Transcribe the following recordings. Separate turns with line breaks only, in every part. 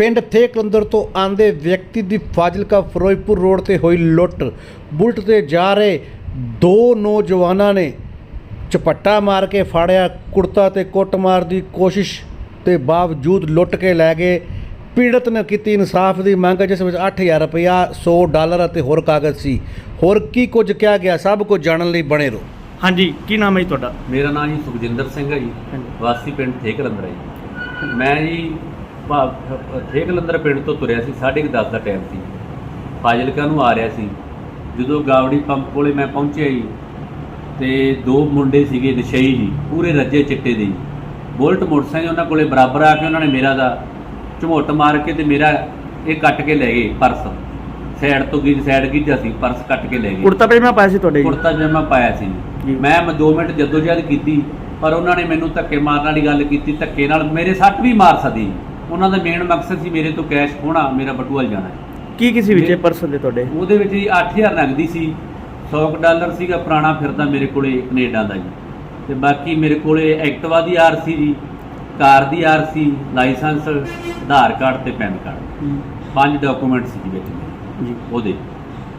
ਪਿੰਡ ਥੇਕਲੰਦਰ ਤੋਂ ਆਂਦੇ ਵਿਅਕਤੀ ਦੀ ਫਾਜ਼ਿਲਕਾ ਫਿਰੋਜ਼ਪੁਰ ਰੋਡ ਤੇ ਹੋਈ ਲੁੱਟ। ਬੁਲਟ ਤੇ ਜਾ ਰਹੇ ਦੋ ਨੌਜਵਾਨਾਂ ਨੇ ਝਪੱਟਾ ਮਾਰ ਕੇ ਫਾੜਿਆ ਕੁੜਤਾ ਤੇ ਕੁੱਟਮਾਰ ਦੀ ਕੋਸ਼ਿਸ਼ ਤੇ ਬਾਵਜੂਦ ਲੁੱਟ ਕੇ ਲੈ ਗਏ। ਪੀੜਤ ਨੇ ਕੀਤੀ ਇਨਸਾਫ ਦੀ ਮੰਗ ਜਿਸ ਵਿੱਚ 8000 ਰੁਪਇਆ 100 ਡਾਲਰ ਅਤੇ ਹੋਰ ਕਾਗਜ਼ ਸੀ। ਹੋਰ ਕੀ ਕੁਝ ਕਿਹਾ ਗਿਆ? ਸਭ ਕੁਝ ਜਾਣਨ ਲਈ ਬਣੇ ਰਹੋ।
ਹਾਂਜੀ ਕੀ ਨਾਮ ਹੈ ਜੀ ਤੁਹਾਡਾ?
ਮੇਰਾ ਨਾਮ ਜੀ ਸੁਖਜਿੰਦਰ ਸਿੰਘ ਹੈ ਜੀ। ਵਾਸੀ ਪਿੰਡ ਠੇਕਲੰਦਰ ਹੈ ਜੀ। ਮੈਂ ਜੀ ਭਾ- ਠੇਕਲੰਦਰ ਪਿੰਡ ਤੋਂ ਤੁਰਿਆ ਸੀ 10:30 ਦਾ ਟਾਈਮ ਸੀ। ਫਾਜ਼ਿਲਕਾ ਨੂੰ ਆ ਰਿਹਾ ਸੀ। ਜਦੋਂ ਗਾਵੜੀ ਪੰਪ ਕੋਲੇ ਮੈਂ ਪਹੁੰਚਿਆ ਜੀ ਤੇ ਦੋ ਮੁੰਡੇ ਸੀਗੇ ਨਸ਼ਈ ਜੀ ਪੂਰੇ ਰੱਜੇ ਚਿੱਟੇ ਦੇ ਬੁਲਟ ਮੋਟਰਸਾਈਕਲ ਉਹਨਾਂ ਕੋਲੇ ਬਰਾਬਰ ਆ ਕੇ ਉਹਨਾਂ ਨੇ ਮੇਰਾ ਦਾ ਝਮੋਟ ਮਾਰ ਕੇ ਤੇ ਮੇਰਾ ਇਹ ਕੱਟ ਕੇ ਲੈ ਗਏ ਪਰਸ। ਸਾਈਡ ਤੋਂ ਕੀ ਸਾਈਡ ਕੀਤਾ ਸੀ ਪਰਸ ਕੱਟ ਕੇ ਲੈ ਗਏ।
ਕੁੜਤਾ ਪਜਾਮਾ ਪਾਇਆ ਸੀ ਤੁਹਾਡੇ
ਕੁੜਤਾ ਪਜਾਮਾ ਪਾਇਆ ਸੀ। ਮੈਂ 2 ਮਿੰਟ ਜਦੋਜਹਿਦ ਕੀਤੀ ਪਰ ਉਹਨਾਂ ਨੇ ਮੈਨੂੰ ਧੱਕੇ ਮਾਰਨ ਵਾਲੀ ਗੱਲ ਕੀਤੀ ਧੱਕੇ ਨਾਲ ਮੇਰੇ ਸੱਟ ਵੀ ਮਾਰ ਸਕਦੀ ਉਹਨਾਂ ਦਾ ਮੇਨ ਮਕਸਦ ਸੀ ਮੇਰੇ ਤੋਂ ਕੈਸ਼ ਖੋਣਾ ਮੇਰਾ ਬਟੂਆ ਜਾਣਾ
ਕੀ ਕੀ ਸੀ ਵਿੱਚ। ਪਰਸ ਦੇ ਤੁਹਾਡੇ?
ਉਹਦੇ ਵਿੱਚ ਜੀ 8000 ਨਗਦੀ ਸੀ 100 ਕੁ ਡਾਲਰ ਸੀਗਾ ਪੁਰਾਣਾ ਫਿਰਦਾ ਮੇਰੇ ਕੋਲੇ ਕੈਨੇਡਾ ਦਾ ਜੀ। ਤੇ ਬਾਕੀ ਮੇਰੇ ਕੋਲੇ ਐਕਟਿਵਾ ਦੀ ਆਰਸੀ ਜੀ ਕਾਰ ਦੀ ਆਰਸੀ ਲਾਇਸੈਂਸ ਆਧਾਰ ਕਾਰਡ ਤੇ ਪੈਨ ਕਾਰਡ। ਪੰਜ ਡਾਕੂਮੈਂਟ ਸੀ ਜੀ ਵਿੱਚ।
ਜੀ।
ਉਹਦੇ।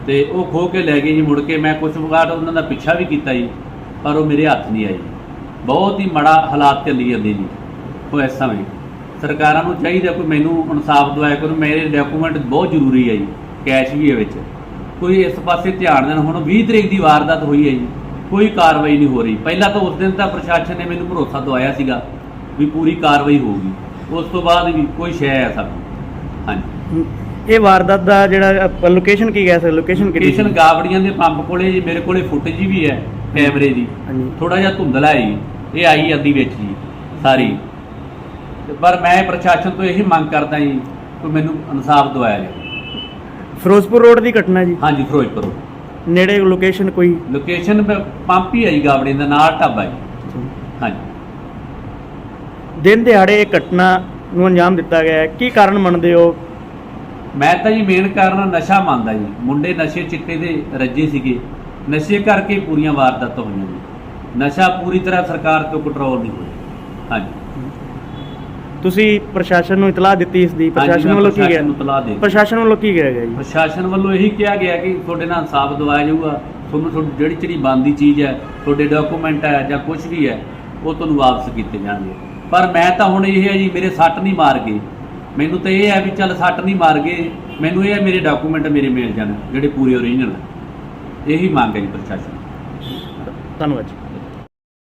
ਤੇ ਉਹ ਖੋ ਕੇ ਲੈ ਗਏ ਜੀ ਮੁੜ ਕੇ ਮੈਂ ਕੁਝ ਵਾਰ ਉਹਨਾਂ ਦਾ ਪਿੱਛਾ ਵੀ ਕੀਤਾ ਜੀ ਪਰ ਉਹ ਮੇਰੇ ਹੱਥ ਨਹੀਂ ਆਈ ਬਹੁਤ ਹੀ ਮੜਾ ਹਾਲਾਤ ਚੱਲੀ ਜਾਂਦੇ ਜੀ ਉਹ ਇਸ ਸਮੇਂ। ਸਰਕਾਰਾਂ ਨੂੰ ਚਾਹੀਦਾ ਕੋਈ ਮੈਨੂੰ ਇਨਸਾਫ ਦਵਾਇਆ ਕਰੋ ਮੇਰੇ ਡਾਕੂਮੈਂਟ ਬਹੁਤ ਜ਼ਰੂਰੀ ਹੈ ਜੀ ਕੈਸ਼ ਵੀ ਹੈ ਵਿੱਚ। ਕੋਈ ਇਸ ਪਾਸੇ ਧਿਆਨ ਦੇਣ ਹੁਣ 20 ਤਰੀਕ ਦੀ ਵਾਰਦਾਤ ਹੋਈ ਹੈ ਜੀ ਕੋਈ ਕਾਰਵਾਈ ਨਹੀਂ ਹੋ ਰਹੀ। ਪਹਿਲਾਂ ਤਾਂ ਉਸ ਦਿਨ ਤਾਂ ਪ੍ਰਸ਼ਾਸਨ ਨੇ ਮੈਨੂੰ ਭਰੋਸਾ ਦਵਾਇਆ ਸੀਗਾ ਵੀ ਪੂਰੀ ਕਾਰਵਾਈ ਹੋਊਗੀ। ਉਸ ਤੋਂ ਬਾਅਦ ਵੀ ਕੋਈ ਸ਼ੈ ਹੈ ਸਾਨੂੰ। ਹਾਂਜੀ।
ਇਹ ਵਾਰਦਾਤ ਦਾ ਜਿਹੜਾ ਲੋਕੇਸ਼ਨ ਕੀ ਗਿਆ ਸੀ ਲੋਕੇਸ਼ਨ ਕਿਹੜੀ?
ਸਟੇਸ਼ਨ ਗਾਵੜੀਆਂ ਦੇ ਪੰਪ ਕੋਲੇ ਜੀ ਮੇਰੇ ਕੋਲੇ ਫੁਟੇਜ ਵੀ ਹੈ ਕੈਮਰੇ ਦੀ। ਥੋੜਾ ਜਿਹਾ ਧੁੰਦਲਾ ਹੈ ਜੀ। ਇਹ ਆਈ ਜਾਂਦੀ ਵਿੱਚ ਜੀ ਸਾਰੀ। ਤੇ ਪਰ ਮੈਂ ਪ੍ਰਸ਼ਾਸਨ ਤੋਂ ਇਹੀ ਮੰਗ ਕਰਦਾ ਜੀ ਕਿ ਮੈਨੂੰ ਇਨਸਾਫ ਦਿਵਾਇਆ ਜਾਵੇ।
ਫਿਰੋਜ਼ਪੁਰ ਰੋਡ ਦੀ ਘਟਨਾ ਜੀ?
ਹਾਂਜੀ ਫਿਰੋਜ਼ਪੁਰ
ਨੇੜੇ ਲੋਕੇਸ਼ਨ ਕੋਈ?
ਲੋਕੇਸ਼ਨ ਪੰਪ ਹੀ ਜੀ ਗਾਵੜੀ ਦਾ ਨਾਲ ਢਾਬਾ ਜੀ। ਹਾਂਜੀ।
ਦਿਨ ਦਿਹਾੜੇ ਇਹ ਘਟਨਾ ਨੂੰ ਅੰਜਾਮ ਦਿੱਤਾ ਗਿਆ ਹੈ। ਕੀ ਕਾਰਨ ਮੰਨਦੇ ਹੋ?
ਮੈਂ ਤਾਂ ਜੀ ਮੇਨ ਕਾਰਨ ਨਸ਼ਾ ਮੰਨਦਾ ਜੀ। ਮੁੰਡੇ ਨਸ਼ੇ ਚਿੱਟੇ ਦੇ ਰੱਜੇ ਸੀਗੇ। ਨਸ਼ੇ ਕਰਕੇ ਪੂਰੀਆਂ ਵਾਰਦਾਤਾਂ ਹੋਈਆਂ ਜੀ। ਨਸ਼ਾ ਪੂਰੀ ਤਰ੍ਹਾਂ ਸਰਕਾਰ ਤੋਂ ਕੰਟਰੋਲ ਨਹੀਂ ਹੋਇਆ ਹਾਂਜੀ।
ਤੁਸੀਂ ਪ੍ਰਸ਼ਾਸਨ ਨੂੰ ਇਤਲਾਹ ਦਿੱਤੀ ਇਸ ਦੀ? ਪ੍ਰਸ਼ਾਸਨ ਵੱਲੋਂ ਕੀ ਗਿਆ। ਪ੍ਰਸ਼ਾਸਨ ਵੱਲੋਂ ਕੀ ਗਿਆ ਜੀ?
ਪ੍ਰਸ਼ਾਸਨ ਵੱਲੋਂ ਇਹੀ ਕਿਹਾ ਗਿਆ ਕਿ ਤੁਹਾਡੇ ਨਾਲ ਇਨਸਾਫ ਦਿਵਾਇਆ ਜਾਊਗਾ। ਤੁਹਾਨੂੰ ਤੁਹਾਡੀ ਜਿਹੜੀ ਜਿਹੜੀ ਬਣਦੀ ਚੀਜ਼ ਹੈ ਤੁਹਾਡੇ ਡਾਕੂਮੈਂਟ ਹੈ ਜਾਂ ਕੁਝ ਵੀ ਹੈ ਉਹ ਤੁਹਾਨੂੰ ਵਾਪਸ ਕੀਤੇ ਜਾਣਗੇ। ਪਰ ਮੈਂ ਤਾਂ ਹੁਣ ਇਹ ਹੈ ਜੀ ਮੇਰੇ ਸੱਟ ਨਹੀਂ ਮਾਰ ਗਏ। ਮੈਨੂੰ ਤਾਂ ਇਹ ਹੈ ਵੀ ਚੱਲ ਸੱਟ ਨਹੀਂ ਮਾਰ ਗਏ। ਮੈਨੂੰ ਇਹ ਹੈ ਮੇਰੇ ਡਾਕੂਮੈਂਟ ਮੇਰੇ ਮਿਲ ਜਾਣ ਜਿਹੜੇ ਪੂਰੇ ਓਰੀਜਨਲ ਇਹੀ ਮੰਗ ਹੈ ਜੀ ਪ੍ਰਸ਼ਾਸਨ।
ਧੰਨਵਾਦ ਜੀ।